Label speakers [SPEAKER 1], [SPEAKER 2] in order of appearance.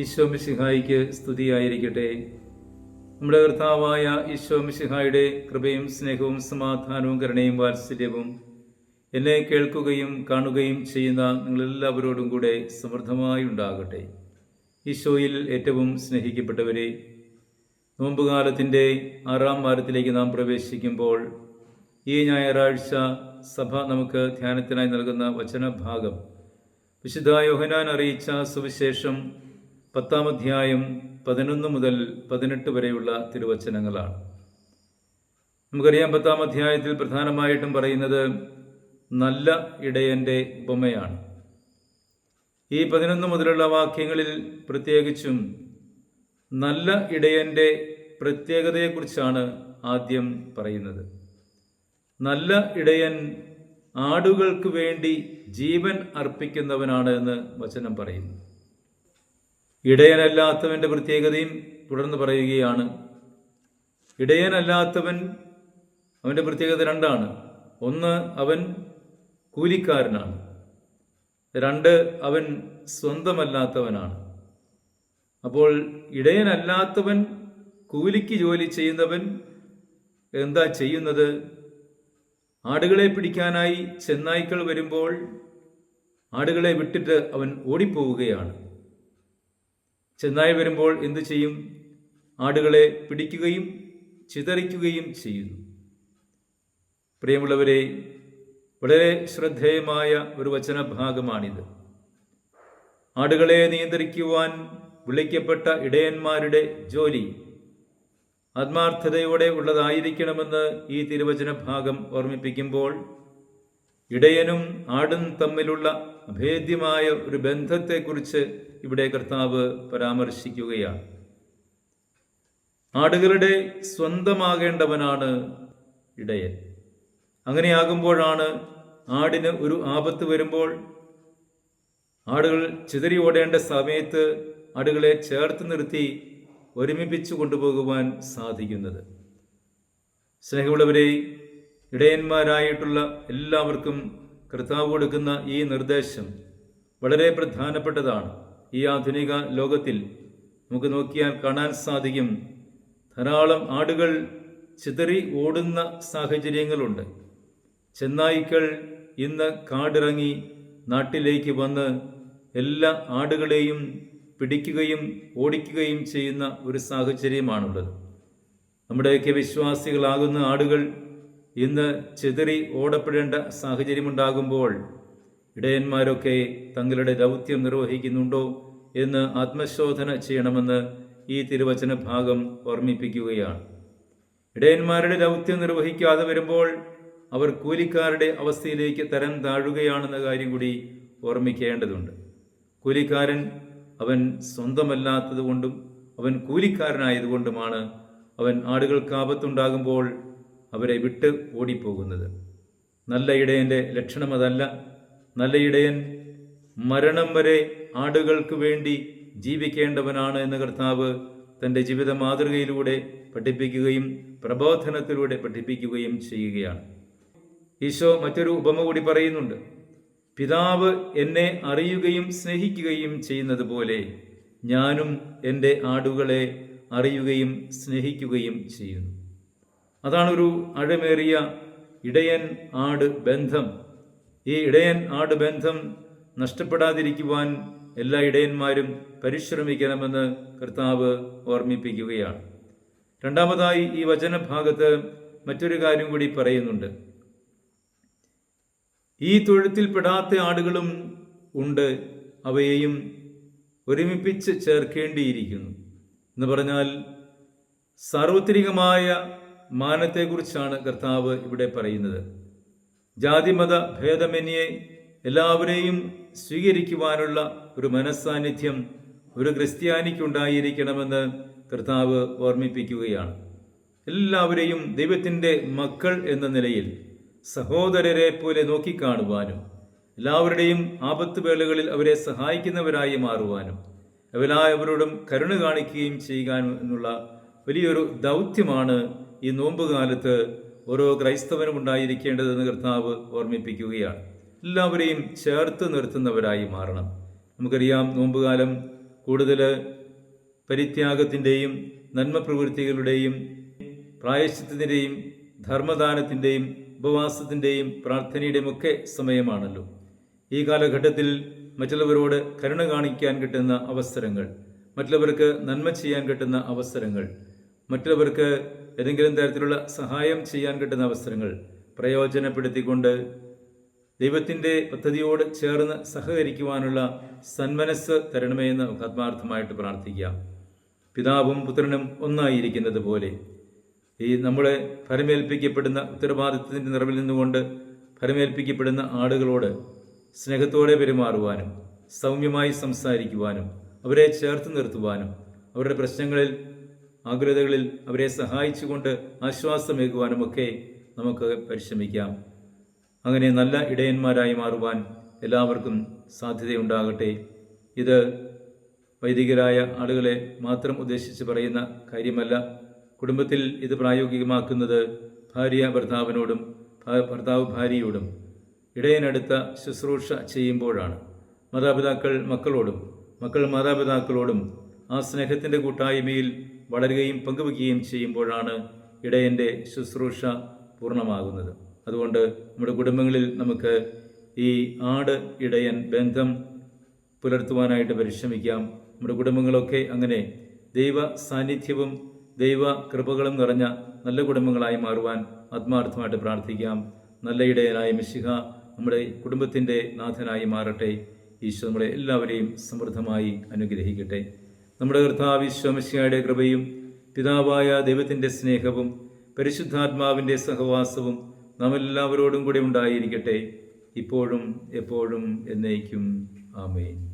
[SPEAKER 1] ഈശോ മിശിഹായിക്ക് സ്തുതിയായിരിക്കട്ടെ. നമ്മുടെ കർത്താവായ ഈശോ മിശിഹായുടെ കൃപയും സ്നേഹവും സമാധാനവും കരുണയും വാത്സല്യവും എന്നെ കേൾക്കുകയും കാണുകയും ചെയ്യുന്ന നിങ്ങളെല്ലാവരോടും കൂടെ സമൃദ്ധമായി ഉണ്ടാകട്ടെ. ഈശോയിൽ ഏറ്റവും സ്നേഹിക്കപ്പെട്ടവരെ നോമ്പുകാലത്തിന്റെ ആറാം വാരത്തിലേക്ക് നാം പ്രവേശിക്കുമ്പോൾ ഈ ഞായറാഴ്ച സഭ നമുക്ക് ധ്യാനത്തിനായി നൽകുന്ന വചനഭാഗം വിശുദ്ധ യോഹനാൻ അറിയിച്ച സുവിശേഷം പത്താം അധ്യായം പതിനൊന്ന് മുതൽ പതിനെട്ട് വരെയുള്ള തിരുവചനങ്ങളാണ്. നമുക്കറിയാം പത്താം അധ്യായത്തിൽ പ്രധാനമായിട്ടും പറയുന്നത് നല്ല ഇടയന്റെ ഉപമയാണ്. ഈ പതിനൊന്ന് മുതലുള്ള വാക്യങ്ങളിൽ പ്രത്യേകിച്ചും നല്ല ഇടയന്റെ പ്രത്യേകതയെക്കുറിച്ചാണ് ആദ്യം പറയുന്നത്. നല്ല ഇടയൻ ആടുകൾക്ക് വേണ്ടി ജീവൻ അർപ്പിക്കുന്നവനാണ് എന്ന് വചനം പറയുന്നു. ഇടയനല്ലാത്തവന്റെ പ്രത്യേകതയും തുടർന്ന് പറയുകയാണ്. ഇടയനല്ലാത്തവൻ അവന്റെ പ്രത്യേകത രണ്ടാണ്. ഒന്ന് അവൻ കൂലിക്കാരനാണ്. രണ്ട് അവൻ സ്വന്തമല്ലാത്തവനാണ്. അപ്പോൾ ഇടയനല്ലാത്തവൻ കൂലിക്ക് ജോലി ചെയ്യുന്നവൻ എന്താ ചെയ്യുന്നത്? ആടുകളെ പിടിക്കാനായി ചെന്നായ്ക്കൾ വരുമ്പോൾ ആടുകളെ വിട്ടിട്ട് അവൻ ഓടിപ്പോവുകയാണ്. ചെന്നായി വരുമ്പോൾ എന്തു ചെയ്യും? ആടുകളെ പിടിക്കുകയും ചിതറിക്കുകയും ചെയ്യുന്നു. പ്രിയമുള്ളവരെ വളരെ ശ്രദ്ധേയമായ ഒരു വചനഭാഗമാണിത്. ആടുകളെ നിയന്ത്രിക്കുവാൻ വിളിക്കപ്പെട്ട ഇടയന്മാരുടെ ജോലി ആത്മാർത്ഥതയോടെ ഉള്ളതായിരിക്കണമെന്ന് ഈ തിരുവചന ഭാഗം ഓർമ്മിപ്പിക്കുമ്പോൾ ഇടയനും ആടും തമ്മിലുള്ള അഭേദ്യമായ ഒരു ബന്ധത്തെക്കുറിച്ച് ഇവിടെ കർത്താവ് പരാമർശിക്കുകയാണ്. ആടുകളുടെ സ്വന്തമാകേണ്ടവനാണ് ഇടയൻ. അങ്ങനെയാകുമ്പോഴാണ് ആടിന് ഒരു ആപത്ത് വരുമ്പോൾ ആടുകൾ ചിതറി ഓടേണ്ട സമയത്ത് ആടുകളെ ചേർത്ത് നിർത്തി ഒരുമിപ്പിച്ചു കൊണ്ടുപോകുവാൻ സാധിക്കുന്നത്. സ്നേഹമുള്ളവരെ ഇടയന്മാരായിട്ടുള്ള എല്ലാവർക്കും കർത്താവ് കൊടുക്കുന്ന ഈ നിർദ്ദേശം വളരെ പ്രധാനപ്പെട്ടതാണ്. ഈ ആധുനിക ലോകത്തിൽ നമുക്ക് നോക്കിയാൽ കാണാൻ സാധിക്കും. ധാരാളം ആടുകൾ ചിതറി ഓടുന്ന സാഹചര്യങ്ങളുണ്ട്. ചെന്നായ്ക്കൾ ഇന്ന് കാടിറങ്ങി നാട്ടിലേക്ക് വന്ന് എല്ലാ ആടുകളെയും പിടിക്കുകയും ഓടിക്കുകയും ചെയ്യുന്ന ഒരു സാഹചര്യമാണുള്ളത്. നമ്മുടെയൊക്കെ വിശ്വാസികളാകുന്ന ആടുകൾ ഇന്ന് ചെതറി ഓടപ്പെടേണ്ട സാഹചര്യമുണ്ടാകുമ്പോൾ ഇടയന്മാരൊക്കെ തങ്ങളുടെ ദൗത്യം നിർവഹിക്കുന്നുണ്ടോ എന്ന് ആത്മശോധന ചെയ്യണമെന്ന് ഈ തിരുവചന ഭാഗം ഓർമ്മിപ്പിക്കുകയാണ്. ഇടയന്മാരുടെ ദൗത്യം നിർവഹിക്കാതെ വരുമ്പോൾ അവർ കൂലിക്കാരുടെ അവസ്ഥയിലേക്ക് തരം താഴുകയാണെന്ന കാര്യം കൂടി ഓർമ്മിക്കേണ്ടതുണ്ട്. കൂലിക്കാരൻ അവൻ സ്വന്തമല്ലാത്തതുകൊണ്ടും അവൻ കൂലിക്കാരനായതുകൊണ്ടുമാണ് അവൻ ആടുകൾക്ക് ആപത്തുണ്ടാകുമ്പോൾ അവരെ വിട്ട് ഓടിപ്പോകുന്നത്. നല്ല ഇടയന്റെ ലക്ഷണം അതല്ല. നല്ല ഇടയൻ മരണം വരെ ആടുകൾക്ക് വേണ്ടി ജീവിക്കേണ്ടവനാണ് എന്ന് കർത്താവ് തന്റെ ജീവിത മാതൃകയിലൂടെ പഠിപ്പിക്കുകയും പ്രബോധനത്തിലൂടെ പഠിപ്പിക്കുകയും ചെയ്യുകയാണ്. ഈശോ മറ്റൊരു ഉപമ കൂടി പറയുന്നുണ്ട്. പിതാവ് എന്നെ അറിയുകയും സ്നേഹിക്കുകയും ചെയ്യുന്നത് പോലെ ഞാനും എന്റെ ആടുകളെ അറിയുകയും സ്നേഹിക്കുകയും ചെയ്യുന്നു. അതാണ് ഒരു അഴമേറിയ ഇടയൻ ആട് ബന്ധം. ഈ ഇടയൻ ആട് ബന്ധം നഷ്ടപ്പെടാതിരിക്കുവാൻ എല്ലാ ഇടയന്മാരും പരിശ്രമിക്കണമെന്ന് കർത്താവ് ഓർമ്മിപ്പിക്കുകയാണ്. രണ്ടാമതായി ഈ വചനഭാഗത്ത് മറ്റൊരു കാര്യം കൂടി പറയുന്നുണ്ട്. ഈ തൊഴുത്തിൽപ്പെടാത്ത ആടുകളും ഉണ്ട് അവയെയും ഒരുമിപ്പിച്ച് ചേർക്കേണ്ടിയിരിക്കുന്നു. എന്ന് പറഞ്ഞാൽ സാർവത്രികമായ മാനത്തെക്കുറിച്ചാണ് കർത്താവ് ഇവിടെ പറയുന്നത്. ജാതിമത ഭേദമന്യേ എല്ലാവരെയും സ്വീകരിക്കുവാനുള്ള ഒരു മനസ്സാന്നിധ്യം ഒരു ക്രിസ്ത്യാനിക്കുണ്ടായിരിക്കണമെന്ന് കർത്താവ് ഓർമ്മിപ്പിക്കുകയാണ്. എല്ലാവരെയും ദൈവത്തിന്റെ മക്കൾ എന്ന നിലയിൽ സഹോദരരെ പോലെ നോക്കിക്കാണുവാനും എല്ലാവരുടെയും ആപത്ത് വേളകളിൽ അവരെ സഹായിക്കുന്നവരായി മാറുവാനും എല്ലാവരോടും കരുണ കാണിക്കുകയും ചെയ്യുവാനും എന്നുള്ള വലിയൊരു ദൗത്യമാണ് ഈ നോമ്പ് കാലത്ത് ഓരോ ക്രൈസ്തവനും ഉണ്ടായിരിക്കേണ്ടതെന്ന് കർത്താവ് ഓർമ്മിപ്പിക്കുകയാണ്. എല്ലാവരെയും ചേർത്ത് നിർത്തുന്നവരായി മാറണം. നമുക്കറിയാം നോമ്പുകാലം കൂടുതൽ പരിത്യാഗത്തിന്റെയും നന്മ പ്രവൃത്തികളുടെയും പ്രായശ്ചിത്തത്തിന്റെയും ധർമ്മദാനത്തിന്റെയും ഉപവാസത്തിന്റെയും പ്രാർത്ഥനയുടെയും ഒക്കെ സമയമാണല്ലോ. ഈ കാലഘട്ടത്തിൽ മറ്റുള്ളവരോട് കരുണ കാണിക്കാൻ കിട്ടുന്ന അവസരങ്ങൾ മറ്റുള്ളവർക്ക് നന്മ ചെയ്യാൻ കിട്ടുന്ന അവസരങ്ങൾ മറ്റുള്ളവർക്ക് ഏതെങ്കിലും തരത്തിലുള്ള സഹായം ചെയ്യാൻ കിട്ടുന്ന അവസരങ്ങൾ പ്രയോജനപ്പെടുത്തിക്കൊണ്ട് ദൈവത്തിന്റെ പദ്ധതിയോട് ചേർന്ന് സഹകരിക്കുവാനുള്ള സന്മനസ് തരണമേ എന്ന് ആത്മാർത്ഥമായിട്ട് പ്രാർത്ഥിക്കാം. പിതാവും പുത്രനും ഒന്നായിരിക്കുന്നത് പോലെ ഈ നമ്മളെ ഫലമേൽപ്പിക്കപ്പെടുന്ന ഉത്തരവാദിത്വത്തിന്റെ നിറവിൽ നിന്നുകൊണ്ട് ഫലമേൽപ്പിക്കപ്പെടുന്ന ആളുകളോട് സ്നേഹത്തോടെ പെരുമാറുവാനും സൗമ്യമായി സംസാരിക്കുവാനും അവരെ ചേർത്ത് നിർത്തുവാനും അവരുടെ പ്രശ്നങ്ങളിൽ ആകുലതകളിൽ അവരെ സഹായിച്ചുകൊണ്ട് ആശ്വാസമേകുവാനുമൊക്കെ നമുക്ക് പരിശ്രമിക്കാം. അങ്ങനെ നല്ല ഇടയന്മാരായി മാറുവാൻ എല്ലാവർക്കും സാധ്യതയുണ്ടാകട്ടെ. ഇത് വൈദികരായ ആളുകളെ മാത്രം ഉദ്ദേശിച്ച് പറയുന്ന കാര്യമല്ല. കുടുംബത്തിൽ ഇത് പ്രായോഗികമാക്കുന്നത് ഭാര്യ ഭർത്താവിനോടും ഭർത്താവ് ഭാര്യയോടും ഇടയനടുത്ത ശുശ്രൂഷ ചെയ്യുമ്പോഴാണ്. മാതാപിതാക്കൾ മക്കളോടും മക്കൾ മാതാപിതാക്കളോടും ആ സ്നേഹത്തിന്റെ കൂട്ടായ്മയിൽ വളരുകയും പങ്കുവെക്കുകയും ചെയ്യുമ്പോഴാണ് ഇടയന്റെ ശുശ്രൂഷ പൂർണമാകുന്നത്. അതുകൊണ്ട് നമ്മുടെ കുടുംബങ്ങളിൽ നമുക്ക് ഈ ആട് ഇടയൻ ബന്ധം പുലർത്തുവാനായിട്ട് പരിശ്രമിക്കാം. നമ്മുടെ കുടുംബങ്ങളൊക്കെ അങ്ങനെ ദൈവ സാന്നിധ്യവും ദൈവ കൃപകളും നിറഞ്ഞ നല്ല കുടുംബങ്ങളായി മാറുവാൻ ആത്മാർത്ഥമായിട്ട് പ്രാർത്ഥിക്കാം. നല്ല ഇടയനായ മിശിഹ നമ്മുടെ കുടുംബത്തിന്റെ നാഥനായി മാറട്ടെ. ഈശോ നമ്മളെ എല്ലാവരെയും സമൃദ്ധമായി അനുഗ്രഹിക്കട്ടെ. നമ്മുടെ കർത്താവ് കൃപയും പിതാവായ ദൈവത്തിന്റെ സ്നേഹവും പരിശുദ്ധാത്മാവിന്റെ സഹവാസവും നമ്മെല്ലാവരോടും കൂടി ഉണ്ടായിരിക്കട്ടെ. ഇപ്പോഴും എപ്പോഴും എന്നേക്കും. ആമേൻ.